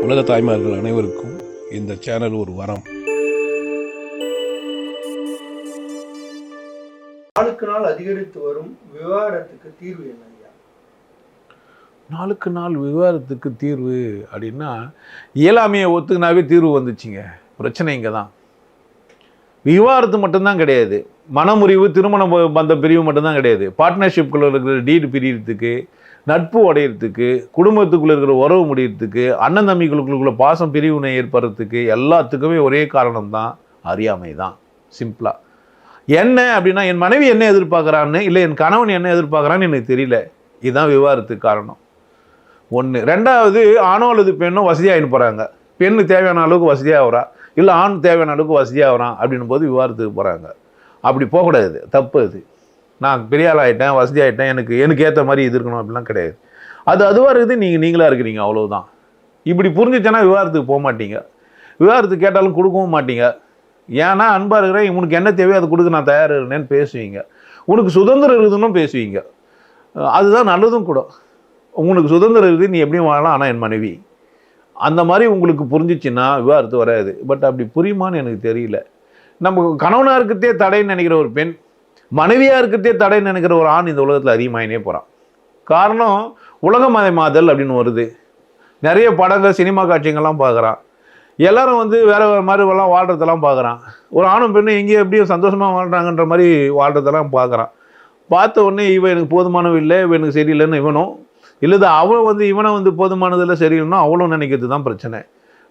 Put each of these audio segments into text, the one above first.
உலக தாய்மார்கள் அனைவருக்கும் இந்த சேனல் ஒரு வரம். நாளுக்கு நாள் அதிகரித்து வரும் விவாதத்துக்கு தீர்வு என்ன ஐயா? நாளுக்கு நாள் விவாதத்துக்கு தீர்வு அப்படின்னா இயலாமையை ஒத்துக்கினாவே தீர்வு வந்துச்சுங்க. பிரச்சனை இங்கே தான் விவாதத்து மட்டும்தான் கிடையாது. மனமுறிவு திருமண ப- பந்த பிரிவு மட்டும்தான் கிடையாது. பார்ட்னர்ஷிப்குள்ளே இருக்கிற டீடு பிரியறதுக்கு நட்பு உடையிறதுக்கு குடும்பத்துக்குள்ளே இருக்கிற உறவு முடியறதுக்கு அண்ணன் தம்பிகளுக்குள்ள பாசம் பிரிவினை ஏற்படுறதுக்கு எல்லாத்துக்குமே ஒரே காரணம் தான் அறியாமை தான் சிம்பிளாக என்ன அப்படின்னா என் மனைவி என்ன எதிர்பார்க்குறான்னு இல்லை என் கணவன் என்ன எதிர்பார்க்குறான்னு எனக்கு தெரியல. இதுதான் விவாதத்துக்கு காரணம். ஒன்று ரெண்டாவது ஆணோ அல்லது பெண்ணோ வசதியாகின்னு போகிறாங்க பெண்ணு தேவையான அளவுக்கு வசதியாகிறா இல்லை ஆண் தேவையான அளவுக்கு வசதியாகிறான் அப்படின்னும் போது விவாதத்துக்கு போகிறாங்க அப்படி போகக்கூடாது. தப்பு அது. நான் பெரிய ஆள் ஆகிட்டேன் வசதி ஆகிட்டேன் எனக்கு எனக்கு ஏற்ற மாதிரி இது இருக்கணும் அப்படிலாம் கிடையாது. அது அதுவாக இருக்குது நீங்கள் நீங்களாக இருக்கிறீங்க அவ்வளோதான் இப்படி புரிஞ்சிச்சேன்னா விவாதத்துக்கு போக மாட்டீங்க. விவாதத்துக்கு கேட்டாலும் கொடுக்கவும் மாட்டீங்க. ஏன்னா அன்பாக இருக்கிறேன் உனக்கு என்ன தேவையோ அதை கொடுக்க நான் தயார் இருந்தேன்னு பேசுவீங்க. உனக்கு சுதந்திரம் இருக்குதுன்னு பேசுவீங்க. அதுதான் நல்லதும் கூட. உனக்கு சுதந்திரம் இருக்குது நீ எப்படியும் வாழலாம் ஆனால் என் மனைவி. அந்த மாதிரி உங்களுக்கு புரிஞ்சிச்சுன்னா விவாதத்து வராது. பட் அப்படி புரியுமான்னு எனக்கு தெரியல. நம்ம கணவனாக இருக்கிறதே தடைன்னு நினைக்கிற ஒரு பெண் மனைவியாக இருக்கிறதே தடை நினைக்கிற ஒரு ஆண் இந்த உலகத்தில் அதிகமாகினே போகிறான் காரணம் உலகமயமாதல் அப்படின்னு வருது. நிறைய படங்கள் சினிமா காட்சிகள்லாம் பார்க்குறான். எல்லாரும் வந்து வேறு வேறு மாதிரிலாம் வாழ்கிறதெல்லாம் பார்க்குறான். ஒரு ஆணும் பெண்ணும் எங்கேயும் எப்படியும் சந்தோஷமாக வாழ்கிறாங்கன்ற மாதிரி வாழ்கிறதெல்லாம் பார்க்குறான். பார்த்த உடனே இவன் எனக்கு போதுமானவ இல்லை இவன் எனக்கு சரியில்லைன்னு இவனும் இல்லது அவன் வந்து இவனை வந்து போதுமானதில் சரியில்லைன்னா அவளும் நினைக்கிறது தான் பிரச்சனை.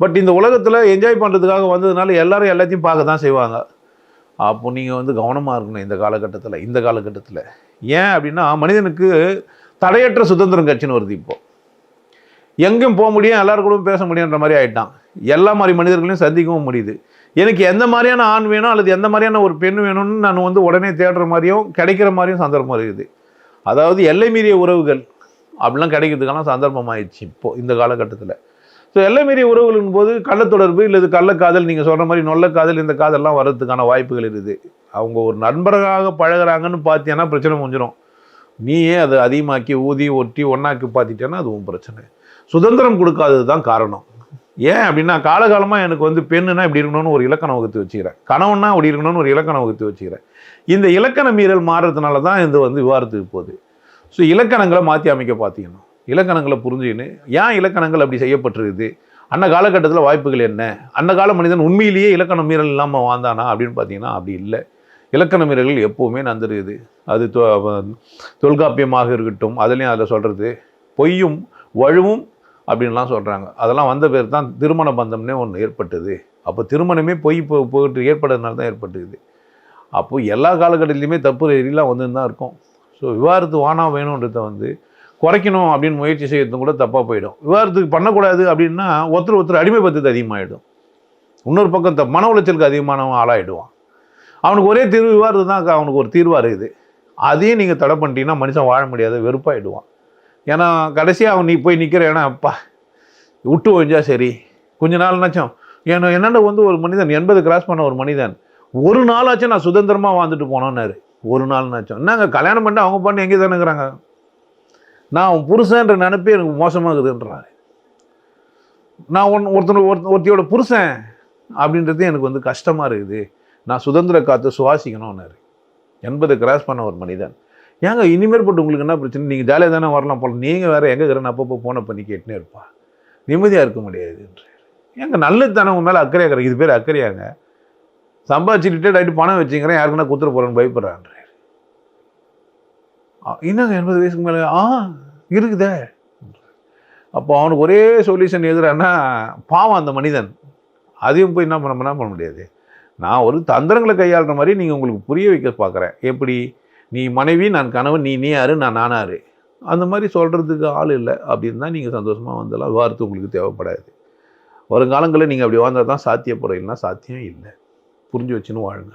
பட் இந்த உலகத்தில் என்ஜாய் பண்ணுறதுக்காக வந்ததுனால எல்லாரும் எல்லாத்தையும் பார்க்க தான் செய்வாங்க. அப்போ நீங்கள் வந்து கவனமாக இருக்கணும் இந்த காலகட்டத்தில் இந்த காலகட்டத்தில். ஏன் அப்படின்னா மனிதனுக்கு தடையற்ற சுதந்திரம் கட்சின்னு வருது இப்போது எங்கேயும் போக முடியும் எல்லாருக்கூடவும் பேச முடியுன்ற மாதிரி ஆகிட்டான் எல்லா மாதிரி மனிதர்களையும் சந்திக்கவும் முடியுது. எனக்கு எந்த மாதிரியான ஆண் வேணும் அல்லது எந்த மாதிரியான ஒரு பெண் வேணும்னு நான் வந்து உடனே தேடுற மாதிரியும் கிடைக்கிற மாதிரியும் சந்தர்ப்பம் இருக்குது. அதாவது எல்லை மீறிய உறவுகள் அப்படிலாம் கிடைக்கிறதுக்கான சந்தர்ப்பம் ஆயிடுச்சு இப்போது இந்த காலகட்டத்தில். ஸோ எல்லை மீறிய உறவுகளின் போது கள்ளத்தொடர்பு இல்லது கள்ளக்காதல் நீங்கள் சொல்கிற மாதிரி நொல்ல காதல் இந்த காதல்லாம் வர்றதுக்கான வாய்ப்புகள் இருக்குது. அவங்க ஒரு நண்பர்களாக பழகுறாங்கன்னு பார்த்தீங்கன்னா பிரச்சனை முடிஞ்சிடும் நீயே அதை அதிகமாக்கி ஊதி ஒட்டி ஒன்றாக்கி பார்த்துட்டேன்னா அது உன் பிரச்சனை. சுதந்திரம் கொடுக்காதது தான் காரணம். ஏன் அப்படின்னா காலகாலமாக எனக்கு வந்து பெண்ணுனா இப்படி இருக்கணும்னு ஒரு இலக்கணம் வகுத்து வச்சுக்கிறேன். கணவன்னா அப்படி இருக்கணும்னு ஒரு இலக்கணம் வகுத்து வச்சுக்கிறேன். இந்த இலக்கண மீறல் மாறுறதுனால தான் இது வந்து விவாதத்துக்கு போகுது. ஸோ இலக்கணங்களை மாற்றி அமைக்க பார்த்தீங்கன்னா இலக்கணங்களை புரிஞ்சுக்கின்னு ஏன் இலக்கணங்கள் அப்படி செய்யப்பட்டிருக்குது? அந்த காலகட்டத்தில் வாய்ப்புகள் என்ன? அந்த கால மனிதன் உண்மையிலேயே இலக்கண மீறல் இல்லாமல் வாழ்ந்தானா அப்படின்னு பார்த்தீங்கன்னா அப்படி இல்லை. இலக்கண மீறல்கள் எப்போவுமே நடந்துருக்குது. அது தொ- தொல்காப்பியமாக இருக்கட்டும் அதுலேயும் அதில் சொல்கிறது பொய்யும் வழுவும் அப்படின்லாம் சொல்கிறாங்க அதெல்லாம் வந்த பேர் தான் திருமண பந்தம்னே ஒன்று ஏற்பட்டது. அப்போ திருமணமே பொய் போ- போயிட்டு ஏற்பட்டதுனால தான் ஏற்பட்டுக்குது அப்போது எல்லா காலகட்டத்துலேயுமே தப்பு எல்லாம் வந்து தான் இருக்கும். ஸோ விவாதத்து வானா வேணுன்றத வந்து குறைக்கணும் அப்படின்னு முயற்சி செய்யறதும் கூட தப்பாக போயிடும். விவாதத்துக்கு பண்ணக்கூடாது அப்படின்னா ஒருத்தர் ஒருத்தர் அடிமைப்பத்தது அதிகமாகிடும் இன்னொரு பக்கம் த- மன உளைச்சலுக்கு அதிகமானவன் ஆளாயிடுவான். அவனுக்கு ஒரே தீர்வு விவாதத்து தான் அவனுக்கு ஒரு தீர்வாக இருக்குது. அதையும் நீங்கள் தடை பண்ணிட்டீங்கன்னா மனுஷன் வாழ முடியாது வெறுப்பாயிடுவான். ஏன்னா கடைசியாக அவன் நீ போய் நிற்கிற ஏன்னா அப்பா விட்டு ஒழிஞ்சா சரி. கொஞ்ச நாள்னாச்சும் ஏன்னா என்னென்ன வந்து ஒரு மனிதன் எண்பது கிராஸ் பண்ண ஒரு மனிதன் ஒரு நாளாச்சும் நான் சுதந்திரமாக வாழ்ந்துட்டு போனோன்னாரு ஒரு நாள்னாச்சும் என்னங்க கல்யாணம் பண்ணிட்டு அவங்க பண்ணி எங்கே தானே இருக்கிறாங்க நான் அவன் புருஷன்ற நினைப்பே எனக்கு மோசமாகுதுன்றாரு. நான் ஒன் ஒருத்தன் ஒருத்தையோட புருஷன் அப்படின்றது எனக்கு வந்து கஷ்டமாக இருக்குது. நான் சுதந்திர காற்று சுவாசிக்கணும்னாரு. எண்பது கிராஸ் பண்ண ஒரு மனிதன். ஏங்க இனிமேல் போட்டு உங்களுக்கு என்ன பிரச்சனை? நீங்கள் ஜாலியாக தானே வரலாம் போல. நீங்கள் வேறு எங்கே இருக்கிறேன்னு அப்பப்போ ஃபோனை பண்ணி கேட்டுனே இருப்பா. நிம்மதியாக இருக்க முடியாதுன்றாரு. ஏங்க நல்லது தானே உங்கள் மேலே அக்கறையாக இருக்கிற இது பேர் அக்கறையாங்க. சம்பாதிச்சு ரிட்டையர்ட் ஆகிட்டு பணம் வச்சுக்கிறேன். யாருக்குன்னா கொடுத்துட்டு போகிறேன்னு பயப்படுறான்றேன் என்னங்க எண்பது வயசுக்கு மேலே ஆ இருக்குதே. அப்போ அவனுக்கு ஒரே சொல்யூஷன் எதுறான்னா பாவம் அந்த மனிதன். அதையும் போய் என்ன பண்ண என்ன பண்ண முடியாது? நான் ஒரு தந்திரங்களை கையாளுற மாதிரி நீங்கள் உங்களுக்கு புரிய வைக்க பார்க்குறேன். எப்படி? நீ மனைவி நான் கணவன் நீ நீ யாரு நான் நானாரு. அந்த மாதிரி சொல்கிறதுக்கு ஆள் இல்லை அப்படின்னு தான் நீங்கள் சந்தோஷமாக வந்தாலும் வார்த்தை உங்களுக்கு தேவைப்படாது. வருங்காலங்களில் நீங்கள் அப்படி வாழ்ந்தால் தான் சாத்தியப்படும் இல்லைன்னா சாத்தியம் இல்லை. புரிஞ்சு வச்சுன்னு வாழுங்க.